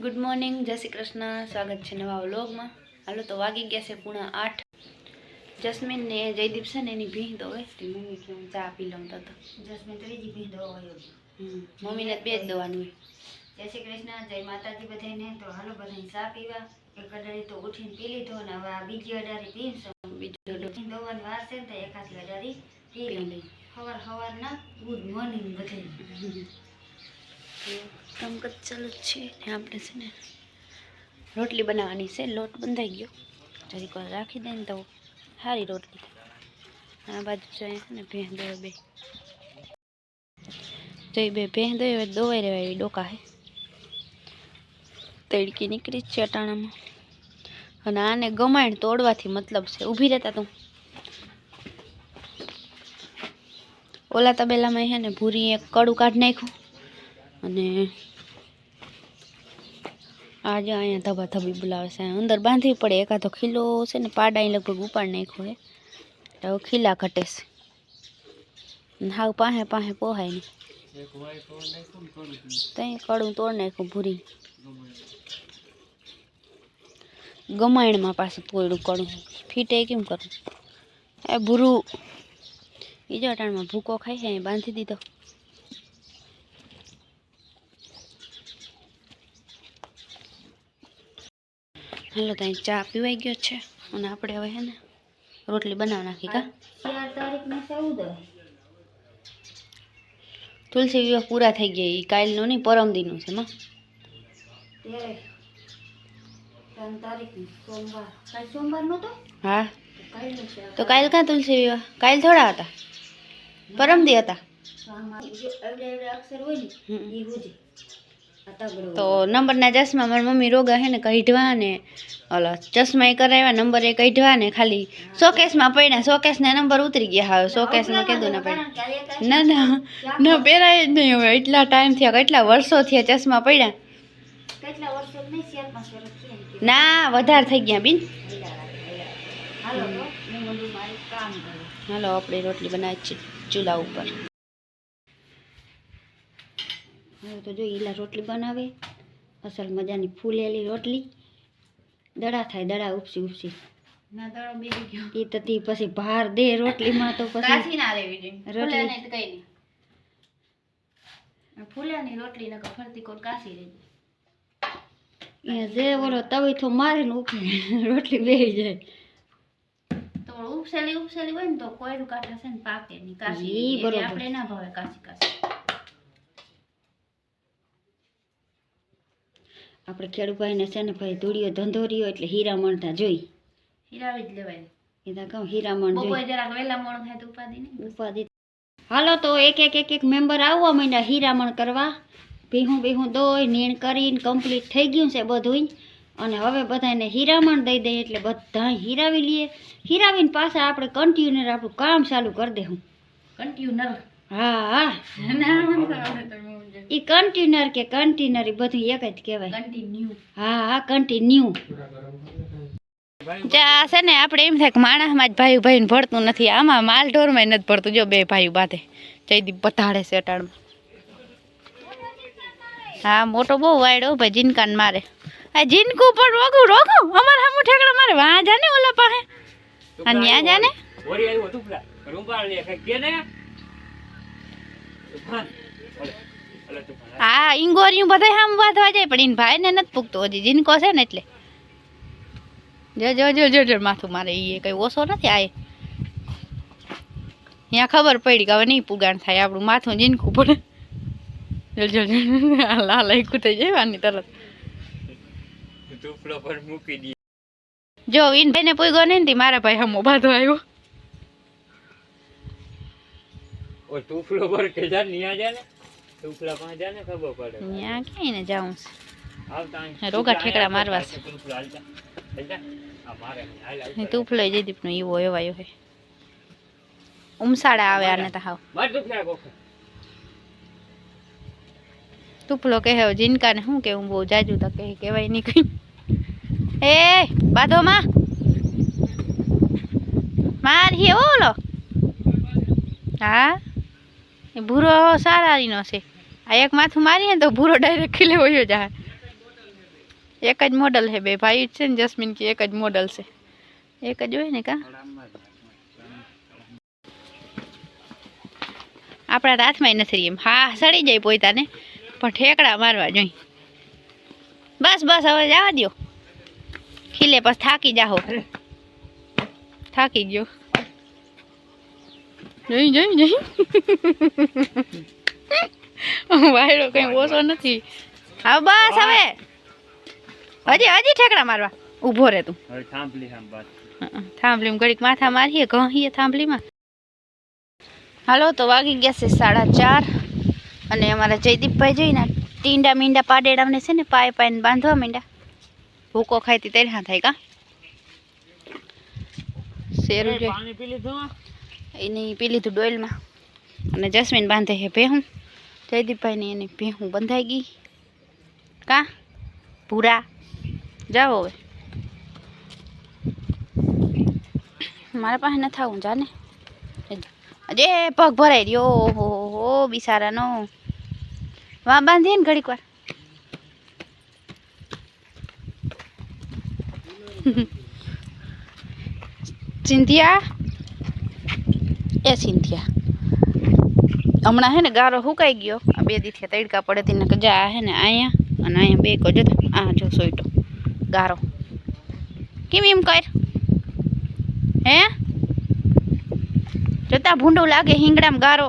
Good morning જય શ્રી કૃષ્ણ. સ્વાગત છે નવા વ્લોગમાં. હાલો તો વાગી ગયા છે પૂણા આઠ. જસ્મીન ને જયદીપ છે ને એની ભીંગ હોય. તે મમ્મી કે હું ચા પી લઉં તો તો. જસમે ત્રીજી ભીંડો હોય હમ, મમ્મીને બે જ દવાનું હોય. જય શ્રી કૃષ્ણ જય માતાજી બધાને. તો હાલો બધાને ચા પીવા. એક અડારી તો ઉઠીને પી લીધો ને હવે આ બીજી અડારી પીશું. બીજો દોવાની વાર છે ને તો એકાદી અડારી પી લઈ. સવાર સવારના ગુડ મોર્નિંગ બધાને. કામકાજ ચાલુ જ છે ને આપણે છે ને રોટલી બનાવવાની છે. લોટ બંધાઈ ગયો. જરીક રાખી દે ને તો સારી રોટલી આ બાજુ જોઈએ છે ને ભેં દો બે. જઈ બે ભેં દો દોવાઈ રહેવાય એવી ડોકા હે. તડકી નીકળી જ છે અટાણામાં. અને આને ગમાણ તોડવાથી મતલબ છે. ઊભી રહેતા તું. ઓલા તબેલામાં હે ને ભૂરી એક કડું કાઢી નાખ્યું. અને આજે અહીંયા ધબા ધબી બોલાવે છે. અંદર બાંધવી પડે. એકાદો ખીલો છે ને પાડા અહીં લગભગ ઉપાડ નાખ્યો હે એટલે હવે ખીલા ઘટે છે. ને હાવ પાહે પાહે પોહાય નહીં ત્યાં કડું તોડ નાખ્યું ભૂરી. ગમાયણમાં પાછું તોડ્યું કડું. ફીટે કેમ કરું? એ ભૂરું. એ જો અટાણમાં ભૂકો ખાય છે. અહીં બાંધી દીધો. હાલો ત્યાં ચા પીવાઈ ગયો છે અને આપણે હવે હે ને રોટલી બનાવી નાખી કા? તુલસી વિવાહ પૂરા થઈ ગયા એ કાલનું નહીં, પરમ પરમદીનું છે, માં. હા. તો કાલ કાં તુલસી વિવાહ? કાલ થોડા હતા? પરમ દી હતા? અક્ષર હોય તો નંબરના ચશ્મા મારી મમ્મી રોગા હે ને કઢવા ને ઓલા ચશ્મા એ કરાવ્યા નંબર એ કઢવા ને ખાલી. શોકેસમાં પડ્યા શોકેસના નંબર ઉતરી ગયા હવે શોકેસમાં કીધું ના પડ્યા. ના ના ના પહેરાય જ નહીં હવે. એટલા ટાઈમ થયા કેટલા વર્ષો થયા ચશ્મા પડ્યા. ને વધારે થઈ ગયા બિન. હાલો આપણે રોટલી બનાવી છે ચૂલા ઉપર. હવે તો જો ઈલા રોટલી બનાવે. અસલ મજાની ફૂલેલી રોટલી. દડા થાય દડા ઉપસી ઉપસી. એ તો તી પછી ભાર દે રોટલીમાં તો પછી ના લેવી રોટલી. ફૂલે નહીં તો કઈ નહીં. ફૂલ્યાની રોટલી નકર ફરતી કોર કાશી રહી એ જે ઓલો તવીથો મારે ને ઉખે રોટલી બે જાય. તો ઉપસેલી ઉપસેલી હોય ને તો કોયરું કાંઠા છે ને પાકે ની કાશી ઈ રહી. બરોબર. આપણે ના ભાવે કાશી કાશી. આપણે ખેડૂભાઈને છે ને ભાઈ ધૂળિયો ધંધો રહ્યો એટલે હીરા મણતા જોઈ. હિરાવી જ લેવાય. એ તો કહું હીરામણ જોઈ. જરાક વહેલા મોડું થાય તો ઉપાધિ નહીં. ઉપાધિ. હાલો તો એક એક એક એક મેમ્બર આવવા માંડ્યા હીરામણ કરવા. ભીહું બીહું દોઈ નીણ કરીને કમ્પ્લીટ થઈ ગયું છે બધુંય. અને હવે બધાને હીરામણ દઈ દઈએ એટલે બધા હીરાવી લઈએ. હીરાવીને પાછા આપણે કન્ટિન્યુઅર આપણું કામ ચાલુ કરી દેવું કન્ટિન્યુનર હા હા. એ કન્ટેનર કે કન્ટેનર એ બધું એક જ કહેવાય. કન્ટિન્યુ હા હા કન્ટિન્યુ જા છે ને આપણે એમ થાય કે માણસમાં જ ભાઈ ભાઈને ભળતું નથી. આમાં માલ ઢોરમાં નથી ભળતું. જો બે ભાઈ બાંધે. જયદીપ બતાડે છે અટાણમાં. હા મોટો બહુ વાયડો ભાઈ જીનકાન મારે. આ જીનકું પણ રોગું રોગું? અમારા ઠેકડા મારે. વાં જાને ઓલા પાસે? આ ન્યા જાને? હા ઈંગોરિયું બધા આમ બાંધવા જાય પણ એને ભાઈને નથી પૂગતો. હજી જીનકો છે ને એટલે. જો જો જો જો જો માથું મારે એ કઈ ઓછો નથી આ ત્યાં ખબર પડી કે હવે નહીં પુગાણ થાય આપણું માથું જીનકું પડે. જો જો લાલ લાયકું થઈ જવાની તરત. પર મૂકી જો ઈન ભાઈને પૂગ્યો નહીં મારા ભાઈ હમો બાંધો આવ્યો ઓ ટુફલો પર કે જા નિયા જા ને. ટુકડા પણ જા ને ખબર પડે. ત્યાં ક્યાંય ને જાઉં છે. રોગા ઠેકડા મારવા છે. હાલ હાલ. ને એવો એવાયો હે. ઉમસાડા આવે આને તો હાવ. ટુપલો કહે જીનકા ને શું કેવું બહુ જાજુ તો કહે કહેવાય નહીં કઈ. એ બાધો માં. માર હે ઓલો. હા? ભૂરો સારારીનો છે. આ એક માથું મારીએ ને તો ભૂરો ડાયરેક્ટ ખીલે વયો જાય. એક જ મોડલ છે બે ભાઈ છે ને જસ્મીન કે એક જ મોડલ છે. એક જ હોય ને કા? આપણા હાથમાં નથી એમ. હા સડી જાય પોતાને પણ ઠેકડા મારવા જોઈ. બસ બસ, હવે જવા દ્યો. ખીલે પછી થાકી જાહો. થાકી ગયો. જઈ જઈ જઈ. વાયડો કઈ ઓછો નથી. હા બસ હવે. હજી હજી ઠેકડા મારવા. ઊભો રહે તું. થાંભલી ઘડીક માથા મારીએ ઘહીએ થાંભલીમાં. હાલો તો વાગી ગયા છે સાડા ચાર. અને અમારા જયદીપભાઈ જોઈને ટીંડા મીંડા પાડેડાને છે ને પાય પાયને બાંધવા મીંડા. ભૂકો ખાઈ તી તૈયાર થાય કા? શેરું પાણી પી લીધું એની પી લીધું ડોયલમાં અને જસ્મીન બાંધે છે ભેહું. જયદીપભાઈની એની ભેહું બંધાઈ ગઈ. કા? ભૂરા. જાઓ હવે. મારા પાસે નથી આવું જાને. અજે પગ ભરાઈ રહ્યો. હો હો, બિસારાનો. વા, બાંધીએ ને ઘડીક વાર. સિંધિયા એ સિંથિયા હમણાં હે ને ગારો હુકાઈ ગયો. આ બે દીથી તડકા પડે તેને કજા હે ને અહીંયા અને અહીંયા બે કો જો આ જો સોઈટો ગારો. કેમ એમ કર? હે? જોતા ભૂંડો લાગે હિંગડામાં ગારો.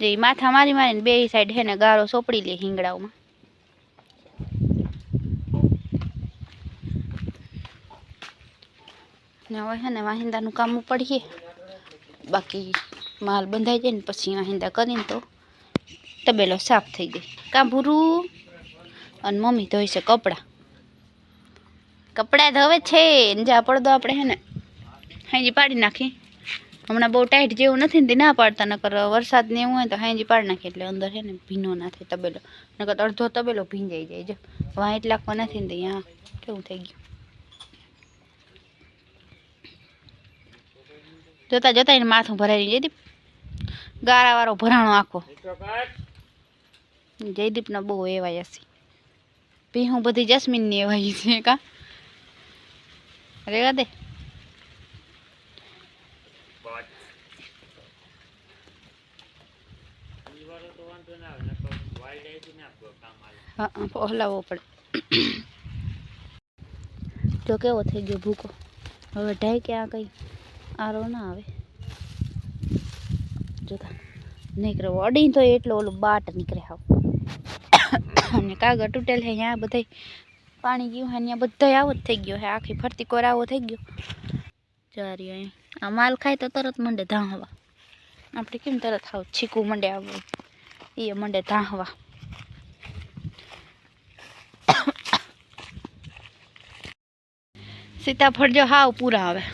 જે માથા મારી મારીને બે સાઈડ હે ને ગારો સોપડી લે હિંગડાઓમાં ને હવે હે ને વાહિંદાનું કામ પડીએ બાકી માલ બંધાઈ જાય ને પછી વાહિંદા કરીને તો તબેલો સાફ થઈ જાય. કાં ભૂરું? અને મમ્મી ધોઈ છે કપડાં. કપડાં ધોવે છે જા પડદો આપણે હે ને હાંજી પાડી નાખી. હમણાં બહુ ટાઈટ જેવું નથી ને તે ના પાડતા, નકર વરસાદ ને એવું હોય તો હાંજી પાડી નાખીએ એટલે અંદર છે ને ભીનો ના થાય તબેલો. નકર અડધો તબેલો ભીંજાઈ જાય. જો વાં લાગવા નથી ને ત્યાં કેવું થઈ ગયું? જોતા જોતા એને માથું ભરાઈ જયદીપ, ગારાવાળો ભરાણો આખો. જયદીપના બહુ એવાય હશે. ભીહું બધી જસ્મીનની એવાય છે કા? રેવા દે. ઈ વાળો તો વાંધો ના આવે નકર વાઈડ આઈથી ના આપો કામ હાલે હા હા હલાવવો પડે. જો કેવો થઈ ગયો ભૂકો. હવે ઢાઈ કે આ કંઈ આરો ના આવે. જોતા નીકળે અડી તો એટલો ઓલું બાટ નીકળે હાવ. અને કાગળ તૂટેલ છે અહીંયા બધાય પાણી ગયું હે અહીંયા બધાય આવો જ થઈ ગયો હે. આખી ફરતી કોર આવો થઈ ગયો. જારી અહીં આ માલ ખાય તો તરત મંડે ધાંહવા. આપણે કેમ તરત હાવ છીકું મંડે આવવું એ મંડે ધાંહવા. સીતાફળ જો હાવ પૂરા આવે.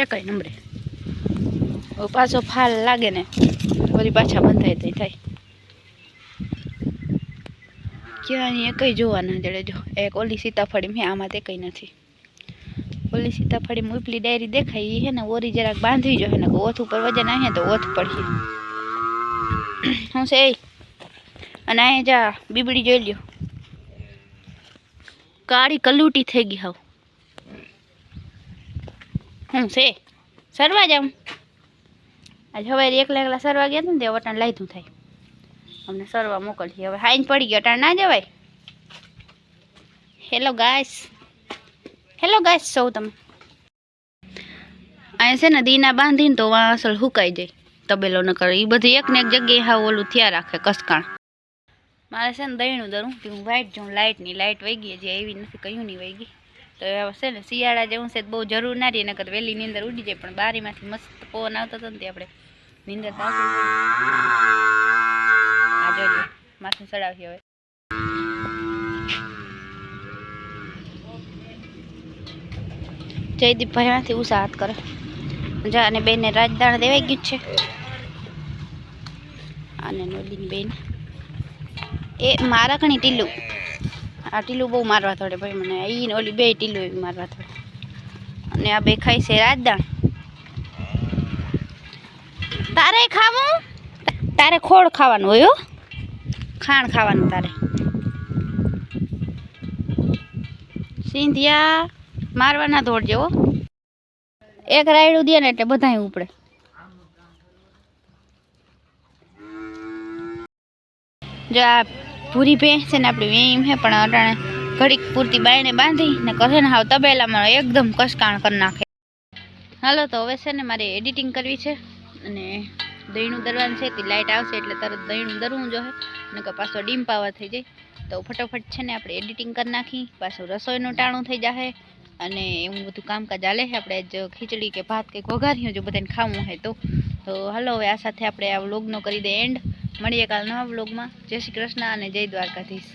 એકય નંબરે હવે પાછો ફાલ લાગે ને, વળી પાછા બંધાઈ થઈ થાય. ક્યાંય એકય જોવા ના જડે જો. એક ઓલી સીતાફળી મેં આમાં તે કંઈ નથી. ઓલી સીતાફળી ઉપલી ડાયરી દેખાય એ હે ને ઓરી જરાક બાંધવી જોઈએ ને, ઓથ ઉપર વજન આવે તો ઓથ પડીએ હું છે એ? અને અહીંયા જા, બીબડી જોઈ લ્યો. કાળી કલુટી થઈ ગઈ હાવ. હું છે? સરવા જાઉં. આજે સવારે એકલા એકલા સરવા ગયા હતા ને તે વટાણ લાયતું થાય. અમને સરવા મોકલશે હવે હાઈન પડી ગયો. અટાણ ના જવાય? હેલો ગાઈસ હેલો ગાઈસ સૌ તમે. અહીંયા છે ને દીના બાંધીને તો વાં અસલ હુકાઈ જાય. તબેલો ન કરે. એ બધી એક ને એક જગ્યાએ હા ઓલું થયા રાખે, કસકાણ. મારે છે ને દહીણું દરું કે હું વાઇટ જાઉં. લાઇટની લાઇટ વહી ગઈ જે એવી નથી, કયું નહીં વહી ગઈ? તો છે ને શિયાળા જેવું છે બહુ જરૂર ના રહી, નકર વહેલી નીંદર ઉડી જાય. પણ બારીમાંથી મસ્ત પવન આવતો હતો ને આપણે નીંદર આ જોજો માથું ચડાવી હવે. જયદીપભાઈ માંથી ઉષા હાથ કરે. જા, અને બેને રાજદાણ દેવાઈ ગયું છે. અને નોલીની બેન. એ મારા ઘણી ટીલું. આ ટીલું બહુ મારવા થોડે ભાઈ મને. ઈ ને ઓલી બે ટીલું એવી મારવા થોડે અને આ બે ખાઈ છે રાજદાણ. તારે ખાવું? તારે ખોળ ખાવાનું હોય ખાણ ખાવાનું તારે. સિંધિયા મારવાના ધોળ જેવો એક રાયડું દે ને એટલે બધાય ઉપડે. જો આ ભૂરી ભેંસ છે ને આપણી વેમ છે, પણ અટાણે ઘડીક પૂરતી બાયને બાંધી ને કરે ને હાવ તબેલામાં એકદમ કસકાણ કરી નાખે. હાલો, તો હવે છે ને મારે એડિટિંગ કરવી છે અને દહીંનું દરવાનું છે, તે લાઇટ આવશે એટલે તરત દહીંનું દરવું જોઈએ અને કે પાછો ડીમ પાવર થઈ જાય. તો ફટોફટ છે ને આપણે એડિટિંગ કરી નાખી, પાછું રસોઈનું ટાણું થઈ જશે અને એવું બધું કામકાજ ચાલે છે. આપણે જ ખીચડી કે ભાત કંઈક ઘોઘારીઓ જો બધાને ખાવું હોય તો. તો હાલો, હવે આ સાથે આપણે આ વ્લોગનો કરી દે એન્ડ. મળીએ કાલ નવા બ્લોગમાં જય શ્રી કૃષ્ણ અને જય દ્વારકાધીશ.